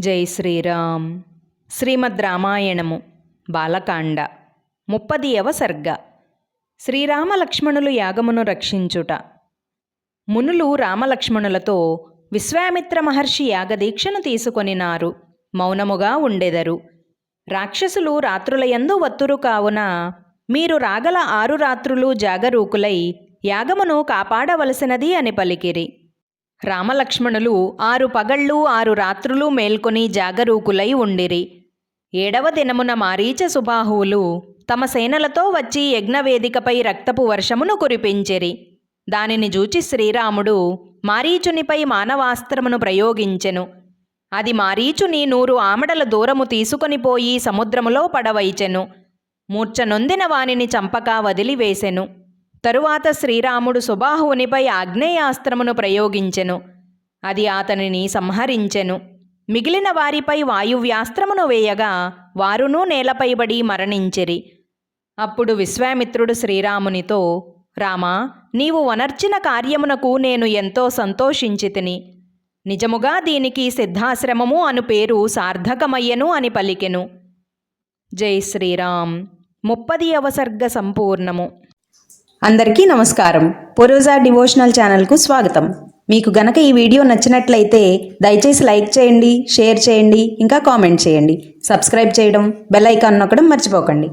జై శ్రీరామ్. శ్రీమద్ రామాయణము బాలకాండ ముప్పదియవ సర్గ. శ్రీరామలక్ష్మణులు యాగమును రక్షించుట. మునులు రామలక్ష్మణులతో విశ్వామిత్ర మహర్షి యాగదీక్షను తీసుకొనినారు. మౌనముగా ఉండెదరు. రాక్షసులు రాత్రులయందు వత్తురు కావున మీరు రాగల ఆరు రాత్రులు జాగరూకులై యాగమును కాపాడవలసినది అని పలికిరి. రామలక్ష్మణులు ఆరు పగళ్ళు ఆరు రాత్రులు మేల్కొని జాగరూకులై ఉండిరి. ఏడవ దినమున మారీచ సుబాహువులు తమ సేనలతో వచ్చి యజ్ఞవేదికపై రక్తపు వర్షమును కురిపించిరి. దానిని జూచి శ్రీరాముడు మారీచునిపై మానవాస్త్రమును ప్రయోగించెను. అది మారీచుని నూరు ఆమడల దూరము తీసుకొని పోయి సముద్రములో పడవైచెను. మూర్ఛనొందిన వానిని చంపక వదిలివేసెను. తరువాత శ్రీరాముడు సుబాహువునిపై ఆగ్నేయాస్త్రమును ప్రయోగించెను. అది అతనిని సంహరించెను. మిగిలిన వారిపై వాయువ్యాస్త్రమును వేయగా వారునూ నేలపైబడి మరణించిరి. అప్పుడు విశ్వామిత్రుడు శ్రీరామునితో రామా నీవు వనర్చిన కార్యమునకు నేను ఎంతో సంతోషించితిని నిజముగా దీనికి సిద్ధాశ్రమము అను పేరు సార్థకమయ్యను అని పలికెను. జై శ్రీరామ్. ముప్పది అవసర్గ సంపూర్ణము. అందరికీ నమస్కారం. పూర్వజా డివోషనల్ ఛానల్కు స్వాగతం. మీకు గనక ఈ వీడియో నచ్చినట్లయితే దయచేసి లైక్ చేయండి షేర్ చేయండి ఇంకా కామెంట్ చేయండి. సబ్స్క్రైబ్ చేయడం బెల్ ఐకాన్ నొక్కడం మర్చిపోకండి.